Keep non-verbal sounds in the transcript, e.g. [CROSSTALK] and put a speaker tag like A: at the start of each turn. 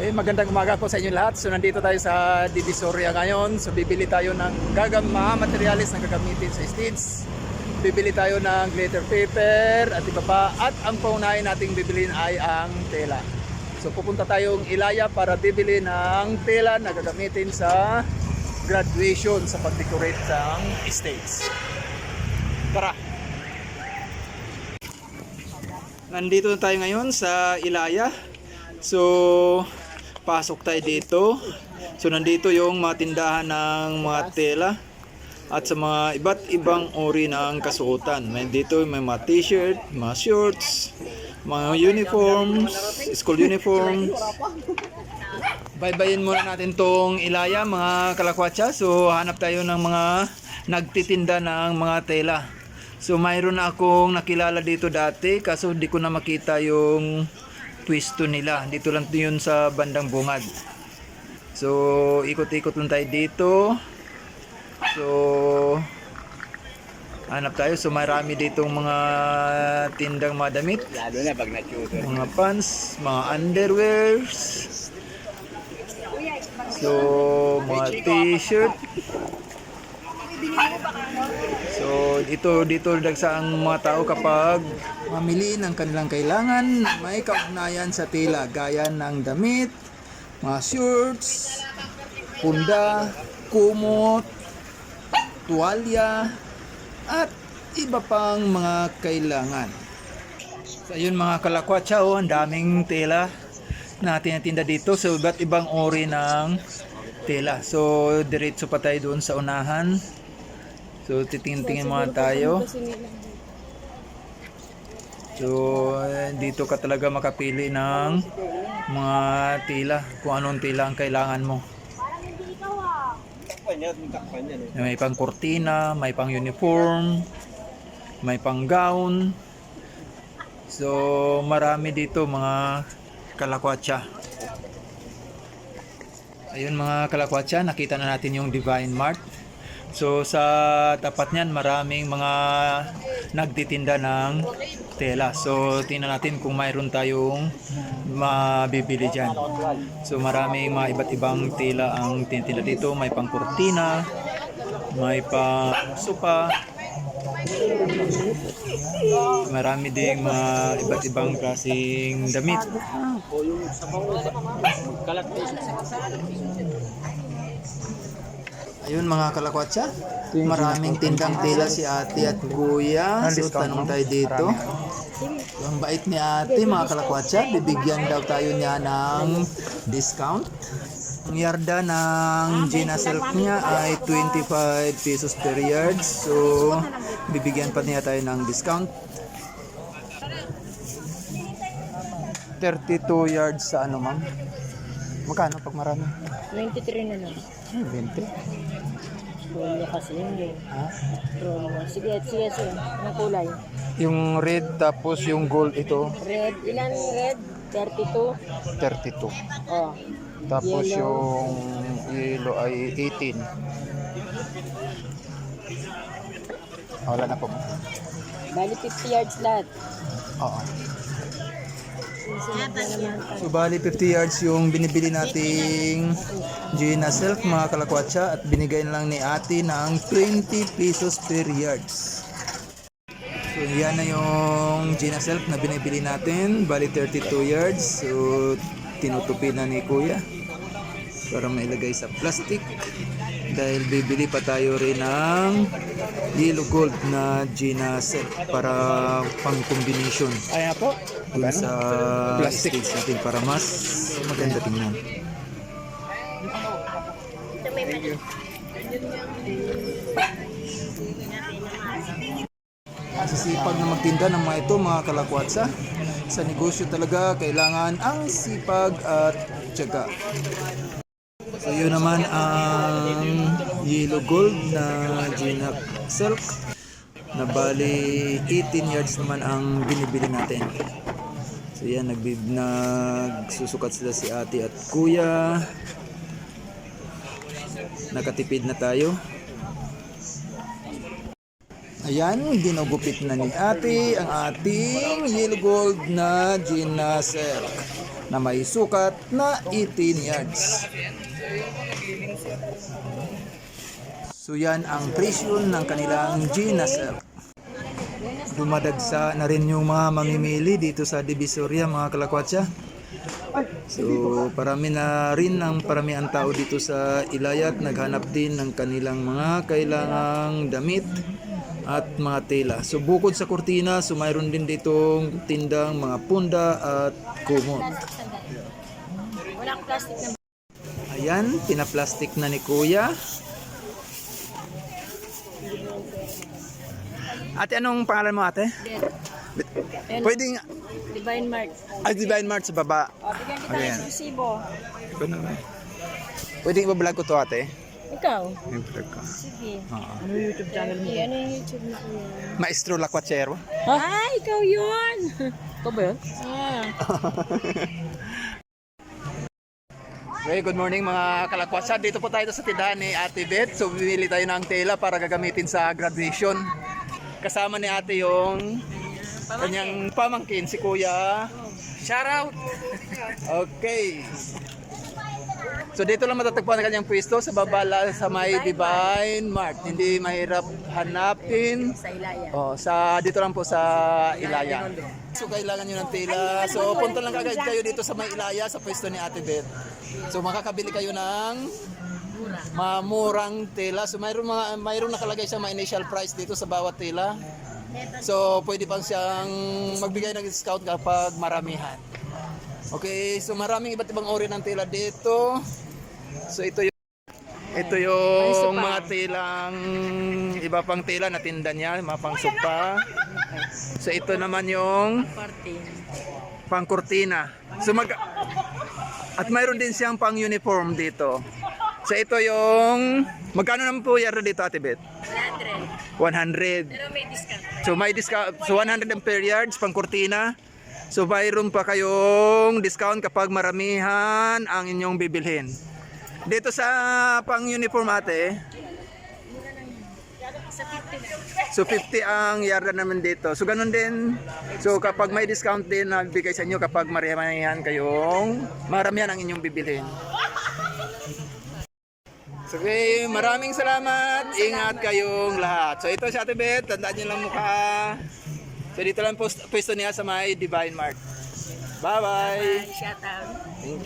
A: Eh, magandang umaga po sa inyo lahat. So nandito tayo sa Divisoria ngayon. So bibili tayo ng gagam mga materialis na gagamitin sa stage. Bibili tayo ng glitter paper at iba pa. At ang paunahin nating bibilin ay ang tela. So pupunta tayong Ilaya para bibili ng tela na gagamitin sa graduation sa pag-decorate ng stage. Tara! Nandito na tayo ngayon sa Ilaya. So, pasok tayo dito. So, nandito yung mga tindahan ng mga tela at sa mga iba't ibang uri ng kasuotan. May dito may mga t-shirt, mga shorts, mga uniforms, school uniforms. Baybayin muna natin tong Ilaya, mga kalakwatsa. So, hanap tayo ng mga nagtitinda ng mga tela. So mayroon na akong nakilala dito dati kaso di ko na makita yung twisto nila. Dito lang yun sa bandang bungad. So ikot-ikot lang tayo dito. So hanap tayo. So marami ditong mga tindang mga damit.
B: Lalo na pag na-tutor.
A: Mga pants, mga underwears. So mga t-shirt. So dito dito dagsa ang mga tao kapag mamili ng kanilang kailangan may kaugnayan sa tela gaya ng damit, mga shorts, punda, kumot, tuwalya at iba pang mga kailangan. So yun mga kalakwatsa oh, ang daming tela na tinatinda dito sa iba't ibang uri ng tela. So diretso pa tayo doon sa unahan. So titingin-tingin muna tayo. So dito ka talaga makapili ng mga tela, kung anong tela ang kailangan mo. May pang kurtina, may pang uniform, may pang gown. So marami dito mga kalakwatsa. Ayun mga kalakwatsa, nakita na natin yung Divine Mart. So sa tapat niyan maraming mga nagtitinda ng tela. So tingnan natin kung mayroon tayong mabibili diyan. So maraming mga iba't ibang tela ang tinitinda dito. May pang kurtina, may pang sopa. Marami ding mga iba't ibang klaseng damit.
B: Kalat.
A: Ayun mga kalakwatsa, maraming tindang tela si ate at kuya. So tanong tayo dito. Ang bait ni ate mga kalakwatsa, bibigyan daw tayo niya ng discount. Ang yarda ng Gina Silk niya ay 25 pesos per yard. So bibigyan pa niya tayo ng discount. 32 yards sa ano ma'am? Magkano pag marami?
C: 93 na lang.
A: Ay, 20.
C: Promo kasi yun eh.
A: Ha?
C: Promo. Sige, sige, sige. Anong kulay?
A: Yung red tapos yung gold ito
C: Red. Ilan red? 32?
A: 32.
C: Oh.
A: Tapos
C: Yellow.
A: yung yellow ay 18. Ah, Wala na po.
C: Bali 50 yards lahat.
A: Oo. So bali 50 yards yung binibili nating Gina Silk mga kalakwatsa at binigay lang ni ate ng 20 pesos per yards. So yan na yung Gina Silk na binibili natin. Bali 32 yards. So tinutupi na ni kuya para mailagay sa plastic. Dahil bibili pa tayo rin ng yellow gold na Gina Silk para pang combination
B: Ayan po.
A: dun sa
B: Plastic.
A: natin para mas maganda tingnan. Sisipag na magtinda ng mga ito mga kalakwatsa. Sa negosyo talaga kailangan ang sipag at tiyaga. So yun naman ang yellow gold na Gina Silk na bali 18 yards naman ang binibili natin. So yan, nagbib nagsusukat sila si ate at kuya. Nakatipid na tayo. Ayan, ginugupit na ni ate ang ating yellow gold na Gina Silk. na may sukat na 18 yards. So yan ang presyo ng kanilang Ginasel. Dumadagsa na rin yung mga mamimili dito sa Divisoria mga kalakwatsa. So parami na rin ang parami ang tao dito sa Ilayat naghanap din ng kanilang mga kailangang damit at mga tela. So bukod sa kurtina, so mayroon din ditong tindang mga punda at kumot.
C: Walang plastic
A: Ayan, pinaplastic na ni Kuya. Ate, anong pangalan mo ate?
C: Ayan,
A: Pwedeng,
C: Divine Mart.
A: ay Divine Mart sa baba.
C: O, bigyan kita
A: Ayan.
C: ng resibo.
A: Ikaw naman. Pwedeng ibablog ko to ate?
C: Ikaw?
A: Vlog ko.
C: Sige.
A: Oo.
C: Ano yung YouTube channel mo? Ano yung YouTube mo?
A: Maestro Lakwachero.
C: Ah, ikaw yun! Ikaw ba yun? Ah. [LAUGHS]
A: Okay, good morning mga kalakwatsa. Dito po tayo sa tindahan ni Ate Beth. So, bibili tayo ng tela para gagamitin sa graduation. Kasama ni Ate yung kanyang pamangkin, si Kuya. Shout out! Okay. So dito lang matatagpuan ang kanyang pwesto sa babala sa may Divine Mart. Hindi mahirap hanapin.
C: Sa Ilaya.
A: Oh, sa dito lang po sa Ilaya. So kailangan niyo ng tela. So punta lang kagad kayo dito sa may Ilaya sa pwesto ni Ate Beth. So makakabili kayo ng mamurang tela. So mayroon mga mayroon nakalagay sa mga initial price dito sa bawat tela. So pwede pang siyang magbigay ng discount kapag maramihan. Okay, so maraming iba't ibang uri ng tela dito. So ito yung ito yung mga telang iba pang tela na tinda niya, mga pang sopa. So ito naman yung pang kurtina. So mag at mayroon din siyang pang uniform dito. So ito yung magkano naman po yara dito Ate Beth?
C: 100.
A: 100.
C: Pero may discount.
A: So may discount so 100 ampere yards pang kurtina. So mayroon pa kayong discount kapag maramihan ang inyong bibilhin. Dito sa pang uniform ate,
C: Sa 50 na.
A: so 50 ang yarda naman dito. So ganun din. So kapag may discount din na bigay sa inyo kapag maramihan kayong maramihan ang inyong bibilhin. So, okay, maraming salamat. Ingat kayong lahat. So ito si Ate Beth, tandaan niyo lang mukha. So dito lang pwesto niya sa may Divine Mart. Bye-bye.
C: Shout out.